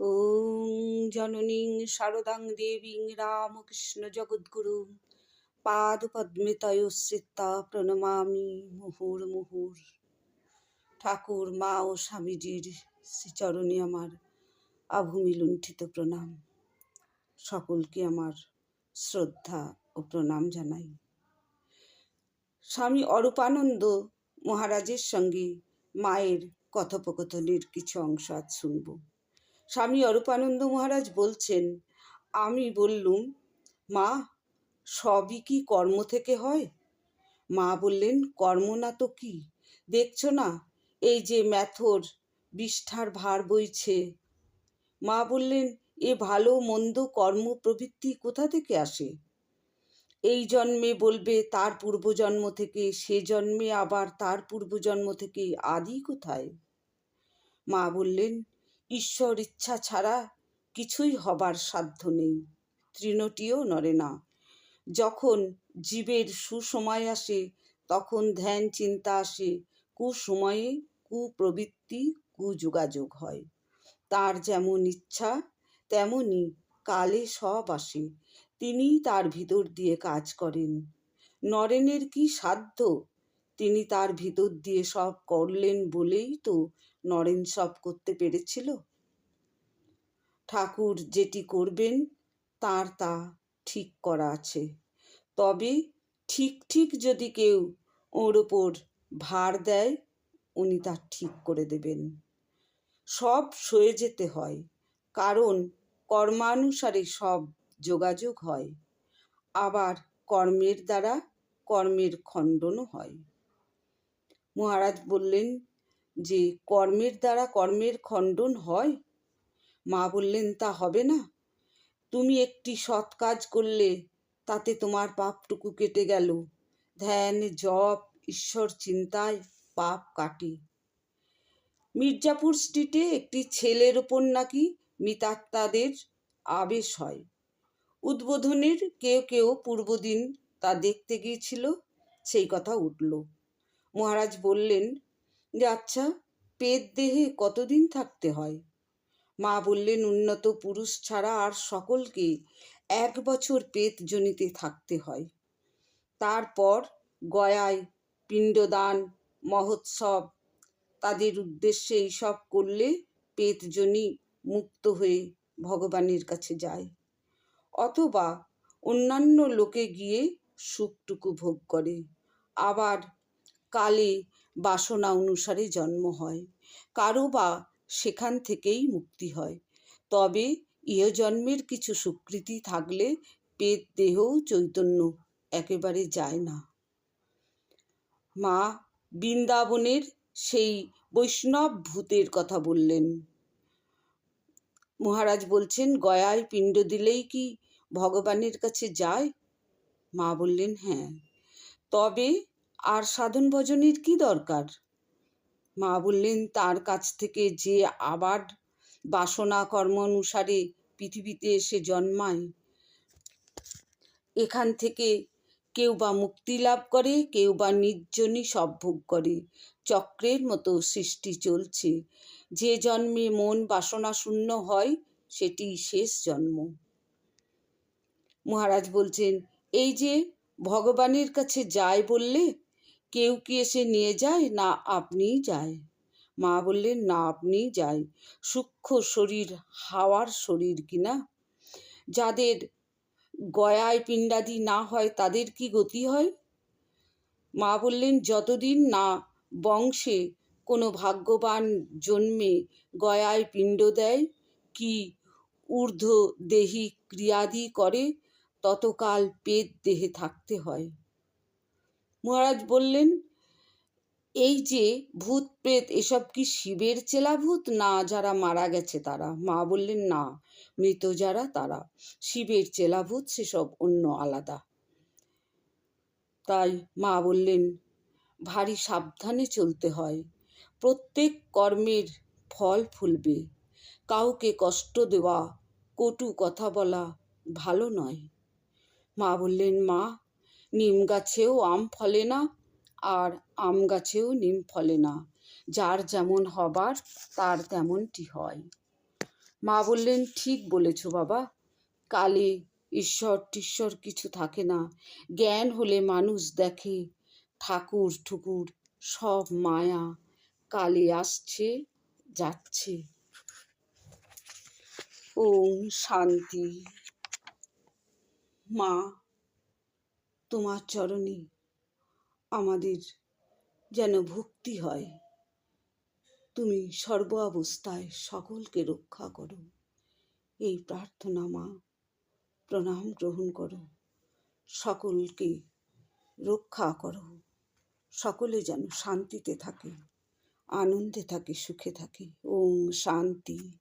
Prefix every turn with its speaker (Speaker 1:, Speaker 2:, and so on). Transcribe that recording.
Speaker 1: ওং জননীং শারদাং দেবী রামকৃষ্ণ জগদ্গুরু পাদপদ্মিতয় শ্রিতা প্রণমামি মুহুর মুহুর ঠাকুর মা ও স্বামীজির শ্রীচরণী আমার আভূমি লুণ্ঠিত প্রণাম। সকলকে আমার শ্রদ্ধা ও প্রণাম জানাই। স্বামী অরূপানন্দ মহারাজের সঙ্গে মায়ের কথোপকথনের কিছু অংশ আজ শুনব। স্বামী অরূপানন্দ মহারাজ বলছেন, আমি বললুম, মা, সবই কি কর্ম থেকে হয়? মা বললেন, কর্ম না তো কি? দেখছ না, এই যে ম্যাথর বিষ্ঠার ভার বইছে। মা বললেন, এ ভালো মন্দ কর্ম প্রবৃত্তি কোথা থেকে আসে? এই জন্মে বলবে, তার পূর্বজন্ম থেকে, সে জন্মে আবার তার পূর্বজন্ম থেকে আদি কোথায়? মা বললেন ঈশ্বর ইচ্ছা ছাড়া কিছুই হবার সাধ্য নেই। তৃণটিও নড়ে না। যখন জীবের সুসময় আসে, তখন ধ্যান চিন্তা আসে, কুসময়ে কুপ্রবৃত্তি, কুযোগাযোগ হয়। তার যেমন ইচ্ছা তেমনই কালে সব আসে। তিনি তার ভিতর দিয়ে কাজ করেন। নরেনের কি সাধ্য? তিনি তার ভিতর দিয়ে সব করলেন বলেই তো নরেন সব করতে পেরেছিল। ঠাকুর যেটি করবেন, তার তা ঠিক করা আছে। তবে ঠিক ঠিক যদি কেউ ওর ওপর ভার দেয়, উনি তা ঠিক করে দেবেন। সব সয়ে যেতে হয়, কারণ কর্মানুসারে সব যোগাযোগ হয়। আবার কর্মের দ্বারা কর্মের খণ্ডনও হয়। মহারাজ বললেন যে কর্মের দ্বারা কর্মের খণ্ডন হয়? মা বললেন, তা হবে না। তুমি একটি সৎ কাজ করলে তাতে তোমার পাপটুকু কেটে গেল। ধ্যান, জপ, ঈশ্বর চিন্তায় পাপ কাটে। মির্জাপুর স্ট্রিটে একটি ছেলের ওপর নাকি মিতাত্মাদের আবেশ হয়। উদ্বোধনের কেউ কেউ পূর্বদিন তা দেখতে গিয়েছিল, সেই কথা উঠল। মহারাজ বললেন যে আচ্ছা পেট দেহে কতদিন থাকতে হয়? মা বললেন, উন্নত পুরুষ ছাড়া আর সকলকে এক বছর পেট জনিতে থাকতে হয়। তারপর গয়ায় পিণ্ডদান, মহোৎসব, তাদের উদ্দেশ্যে এইসব করলে পেতজনী মুক্ত হয়ে ভগবানের কাছে যায়। অথবা অন্যান্য লোকে গিয়ে সুখটুকু ভোগ করে। আবার কালে বাসনা অনুসারে জন্ম হয়। কারও বা সেখান থেকেই মুক্তি হয়। তবে ইহ জন্মের কিছু সুকৃতি থাকলে পেট দেহও চৈতন্য একেবারে যায় না। মা বৃন্দাবনের সেই বৈষ্ণব ভূতের কথা বললেন। মহারাজ বলছেন, গয়ায় পিণ্ড দিলেই কি ভগবানের কাছে যায়? মা বললেন হ্যাঁ। তবে আর সাধন ভজনের কি দরকার? মা বললেন, তার কাছ থেকে যে আবার বাসনা কর্ম অনুসারে পৃথিবীতে এসে জন্মায়, এখান থেকে কেউ বা মুক্তি লাভ করে, কেউ বা নির্জনই সব ভোগ করে। চক্রের মতো সৃষ্টি চলছে। যে জন্মে মন বাসনা শূন্য হয়, সেটি শেষ জন্ম। মহারাজ বলছেন, এই যে ভগবানের কাছে যায় বললে কেউ কি এসে নিয়ে যায়? না, আপনিই যায়। মা বললেন, না, আপনিই যায় সূক্ষ্ম শরীর, হাওয়ার শরীর কিনা যাদের গয়ায় পিণ্ডাদি না হয়, তাদের কি গতি হয়? মা বললেন, যতদিন না বংশে কোনো ভাগ্যবান জন্মে গয়ায় পিণ্ড দেয়, কি ঊর্ধ্ব দেহি ক্রিয়াদি করে, ততকাল পেট দেহে থাকতে হয়। মহারাজ বললেন, এই যে ভূত প্রেত, এসব কি শিবের চেলাভূত না, যারা মারা গেছে তারা। মা বললেন, না, মৃত যারা তারা। শিবের চেলাভূত সেসব অন্য আলাদা। তাই মা বললেন, ভারী সাবধানে চলতে হয়। প্রত্যেক কর্মের ফল ফুলবে। কাউকে কষ্ট দেওয়া, কটু কথা বলা ভালো নয়। মা বললেন, মা নিম গাছেও আম ফলে না আর আম গাছেও নিম ফলে না। যার যেমন হবার, তার তেমনটি হয়। মা বললেন, ঠিক বলেছ বাবা। কালে ঈশ্বর টিশ্বর কিছু থাকে না। জ্ঞান হলে মানুষ দেখে, ঠাকুর ঠুকুর সব মায়া কালে আসছে, যাচ্ছে। ওম শান্তি। মা তোমার চরণে আমাদের যেন ভক্তি হয়। তুমি সর্ব অবস্থায় সকলকে রক্ষা করো। এই প্রার্থনা মা, প্রণাম গ্রহণ করো। সকলকে রক্ষা করো। সকলে যেন শান্তিতে থাকে, আনন্দে থাকে, সুখে থাকে। ওম শান্তি।